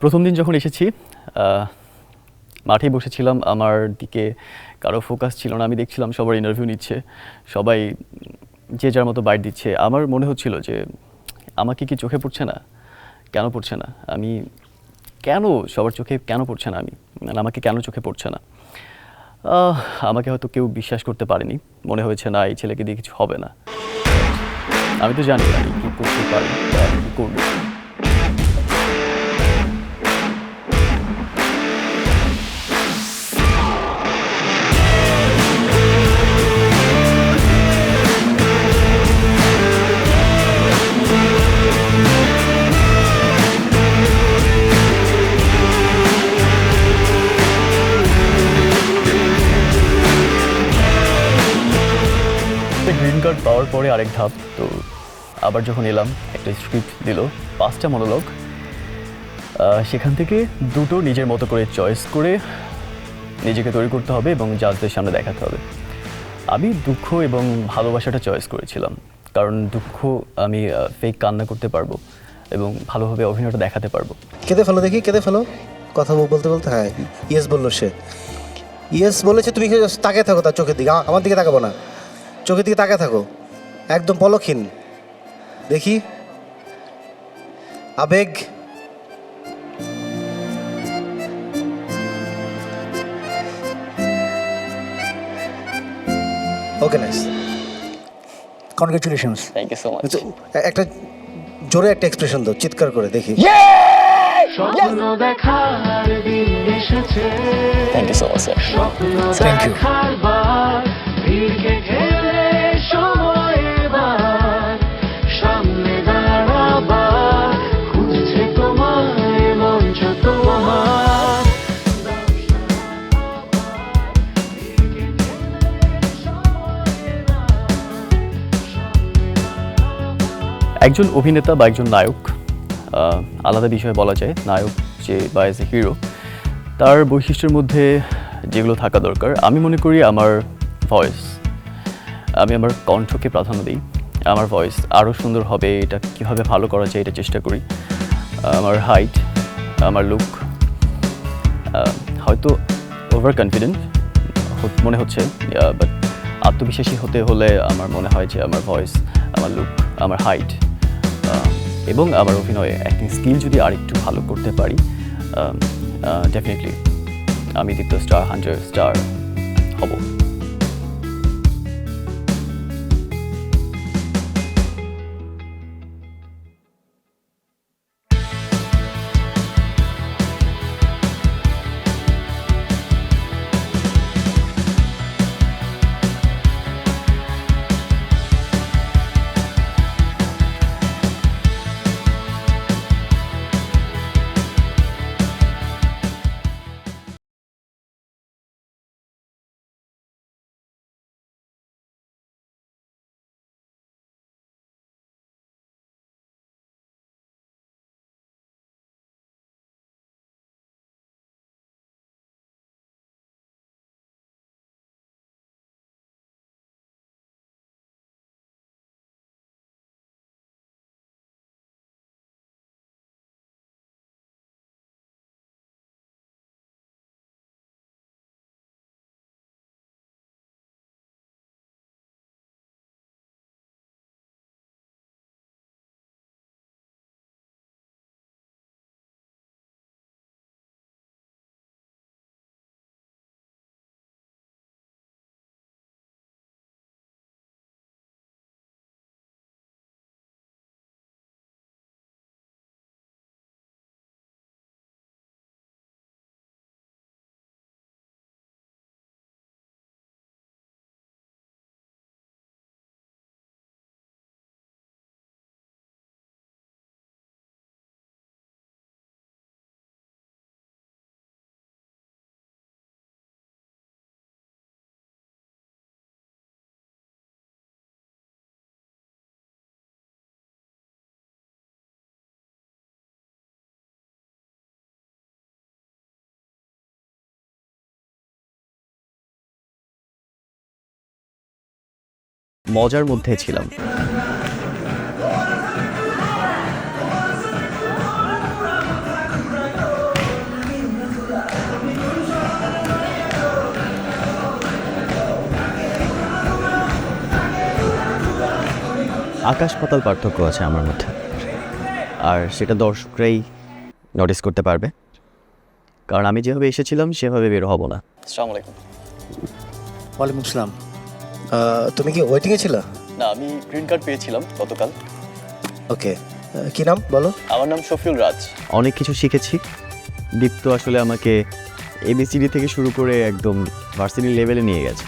প্রথম দিন যখন এসেছি মাঠে বসেছিলাম, আমার দিকে কারও ফোকাস ছিল না, আমি দেখছিলাম সবার ইন্টারভিউ নিচ্ছে, সবাই যে যার মতো বাইট দিচ্ছে। আমার মনে হচ্ছিল যে আমাকে কি চোখে পড়ছে না? কেন পড়ছে না? আমি কেন সবার চোখে কেন পড়ছে না আমি? মানে আমাকে কেন চোখে পড়ছে না? আমাকে হয়তো কেউ বিশ্বাস করতে পারেনি। মনে হয়েছে, না, এই ছেলেকে দিয়ে কিছু হবে না। আমি তো জানি আমি কী করতে পারি কী করব। পাওয়ার পরে আরেক ধাপ, তো আবার যখন এলাম, একটা স্ক্রিপ্ট দিল, পাঁচটা মনোলগ সেখান থেকে দুটো নিজের মতো করে চয়েস করে নিজেকে তৈরি করতে হবে এবং জাজদের সামনে দেখাতে হবে। আমি দুঃখ এবং ভালোবাসাটা চয়েস করেছিলাম, কারণ দুঃখ আমি ফেক কান্না করতে পারব এবং ভালোভাবে অভিনয়টা দেখাতে পারব। কেঁদে ফেলো দেখি, কেঁদে ফেলো। কথা বলতে বলতে হ্যাঁ ইয়েস বলল সে। ইয়েস বলেছে, তুমি তাকিয়ে থাকো তার চোখের দিকে? আমার দিকে তাকাবো না। চোখের দিকে তাকে থাকো। একদম পলক্ষীন দেখি। আবেগ। Okay nice congratulations thank you so much একটা জোরে একটা এক্সপ্রেশন দাও চিৎকার করে দেখি। স্বপ্ন দেখার দিন এসেছে। Thank you so much sir স্বপ্ন Thank একজন অভিনেতা বা একজন নায়ক আলাদা বিষয়ে বলা যায়, নায়ক যে বা এজ এ হিরো তার বৈশিষ্ট্যের মধ্যে যেগুলো থাকা দরকার, আমি মনে করি আমার ভয়েস আমি আমার কণ্ঠকে প্রাধান্য দিই, আমার ভয়েস আরও সুন্দর হবে, এটা কীভাবে ভালো করা যায় এটা চেষ্টা করি আমার হাইট আমার লুক হয়তো ওভার কনফিডেন্ট মনে হচ্ছে বাট আত্মবিশ্বাসী হতে হলে আমার মনে হয় যে আমার ভয়েস আমার লুক আমার হাইট এবং আমার অভিনয়ে অ্যাক্টিং স্কিল যদি আরেকটু ভালো করতে পারি ডেফিনেটলি আমি দ্বিতীয় স্টার হান্ড্রেড স্টার হব। মজার মধ্যে ছিলাম। আকাশ পাতাল পার্থক্য আছে আমার মধ্যে। আর সেটা দর্শকরাই নোটিস করতে পারবে। কারণ আমি যেভাবে এসেছিলাম সেভাবে বের হব না। আসসালামু আলাইকুম। ওয়ালাইকুম আসসালাম। তুমি কি ওয়েটিংয়ে ছিলে? না আমি গ্রিন কার্ড পেয়েছিলাম গতকাল। ওকে কি নাম বলো? আমার নাম শফিউল রাজ। অনেক কিছু শিখেছি। দীপ্ত আসলে আমাকে এবিসিডি থেকে শুরু করে একদম ভার্সিটি লেভেলে নিয়ে গেছে।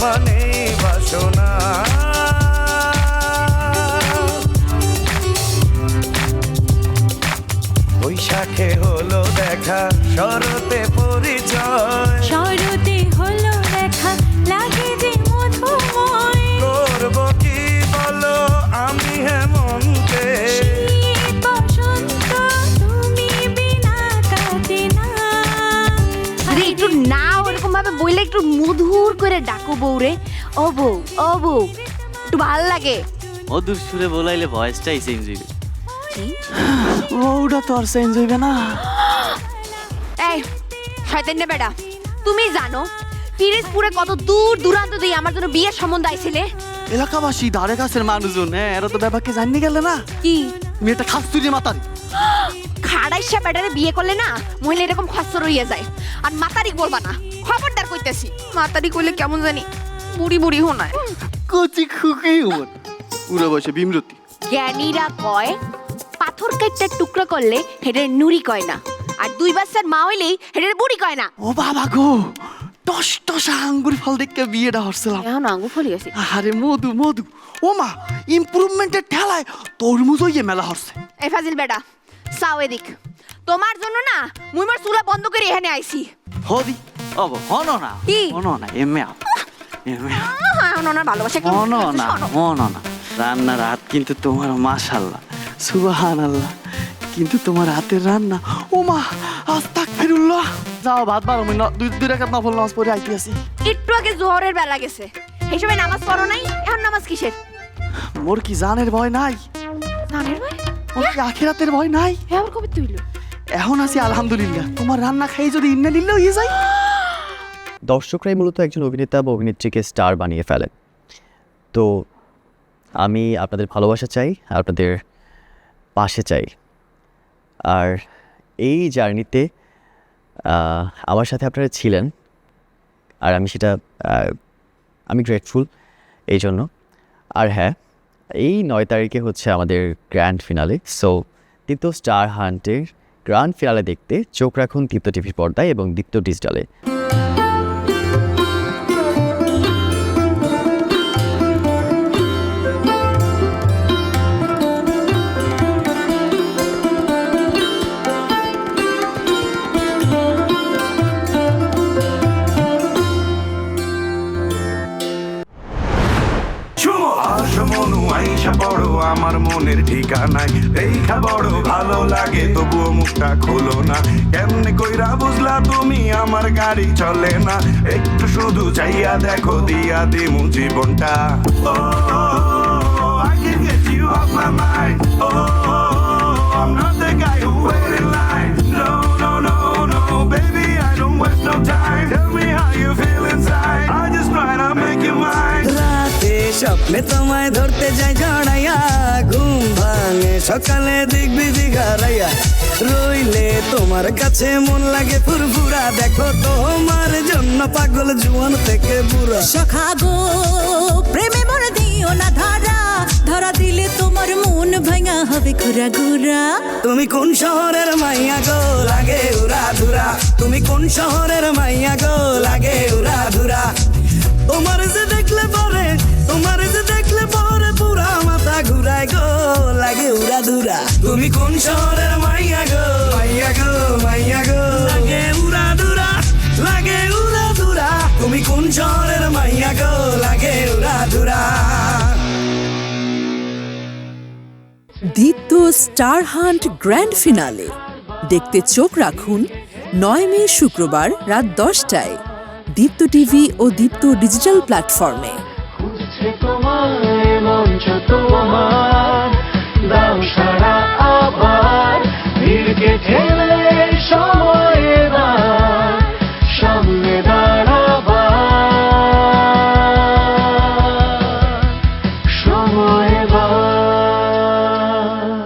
বাসনা। বৈশাখে হলো দেখা শরতে পরিচয়। করে ডাকো বউরে? ও বউ ও বউ একটু ভালো লাগে। মধুর সুরে বলাইলে ভয়েসটাই চেঞ্জ হইবে? ওটা তো আর চেঞ্জ হইবে না। এই শয়তান্নে বেটা তুমি জানো পিরিজপুরে কত দূর দূরান্ত দিয়ে আমার জন্য বিয়ের সম্বন্ধ আইছিলে? এলাকাবাসী ধারে কাছের মানুষজন হ্যাঁ এরা তো ব্যাপারকে জানি গেলে না। কি? মেয়েটা খাস্তুরি মাতারি। খাড়াইশা বেটারে বিয়ে করলে না মহিলা এরকম খসর হইয়া যায়। আর মাতারি বলবা না। খবরদার কইতেছি। মাতারি কইলে কেমন জানি বুড়ি বুড়ি হোনায় কচি খুকি ওর পুরো বসে বিমরতি। জ্ঞানীরা কয় পাথর কাইটটা টুকরো করলে হেডের নুরি কয় না আর দুই বাচ্চার মা হইলেই হেডের বুড়ি কয় না। ও বাবা গো টস টসা আঙ্গুর ফল দেখে বিয়েটা হরছিলাম। এখন আঙ্গুর ফলি আছে। আরে মধু মধু। ও মা ইমপ্রুভমেন্টের ঠেলায় তরমুজ হইয়ে মেলা হরছে। এই ফাজিল বেটা সাও এদিক। তোমার জন্য না মুই মোর চুলা বন্ধ করে এখানে আইছি। হদি। অব হনো না কি? হনো না এমে আও এমে আও হ্যাঁ ওনার ভালোবাসা কি না শোনো। না রান্নার হাত কিন্তু তোমার মাশাল্লাহ সুবাহান আল্লাহ কিন্তু তোমার হাতের রান্না ও মা আজ তাক ফিরুল্লাহ যাও ভাত বারো মিনিট দুই দুই রেখাত নফল নামাজ পড়ে আইতে আসি একটু আগে জোহরের বেলা গেছে এই সময় নামাজ পড়ো নাই এখন নামাজ কিসের মোর কি জানের ভয় নাই নানের ভাই মোর কি আখিরাতের ভয় নাই হে আবার কবে তুইলো এখন আছি আলহামদুলিল্লাহ তোমার রান্না খাই যদি ইন্না লিল্লা হয়ে যায়। দর্শকরাই মূলত একজন অভিনেতা বা অভিনেত্রীকে স্টার বানিয়ে ফেলেন। তো আমি আপনাদের ভালোবাসা চাই, আপনাদের পাশে চাই। আর এই জার্নিতে আমার সাথে আপনারা ছিলেন, আর আমি সেটা আমি গ্রেটফুল এই জন্য। আর হ্যাঁ এই নয় তারিখে হচ্ছে আমাদের grand finale so Deepto Star হান্টের grand finale দেখতে চোখ রাখুন দীপ্ত টিভির পর্দায় এবং দীপ্ত ডিজিটালে দরজাটা খোলো না। কেমনে কইরা বুঝলা তুমি আমার গাড়ি চলে না? একটু শুধু চাইয়া দেখো, দিয়া দিমু জীবনটা। স্বপ্নে তোমায় ধরতে যায় জড়াইয়া সকালে দেখবি দিঘারাইয়া রইলে তোমার কাছে মন লাগে ফুরফুরা। দেখো তোমার জন্য পাগল জুয়ান থেকে বুড়া। সখাগো প্রেমে মন দিও না ধরা। ধরা দিলে তোমার মন ভাঙা হবে ঘুরা ঘুরা। তুমি কোন শহরের মাইয়া গো? লাগে উরা ধুরা। তুমি কোন শহরের মাইয়া গো? লাগে উরা ধুরা। তোমার যে দেখলে পরে তোমার যে দেখলে পরে পুরা মাথা ঘুরায় গো লাগে উড়া দুরা। তুমি কোন শহরের মাইয়া গো? মাইয়া গো মাইয়া গো। লাগে উড়া দুরা লাগে উড়া দুরা। তুমি কোন শহরের মাইয়া গো? লাগে উড়া দুরা। দ্বিতীয় স্টার হান্ট গ্র্যান্ড ফিনালে। দেখতে চোখ রাখুন নয় মে শুক্রবার রাত দশটায়। দীপ্ত টিভি ও দীপ্ত ডিজিটাল প্ল্যাটফর্মে। মঞ্চ তোমার দাও সারা আবার ভিড়কে ঠেলে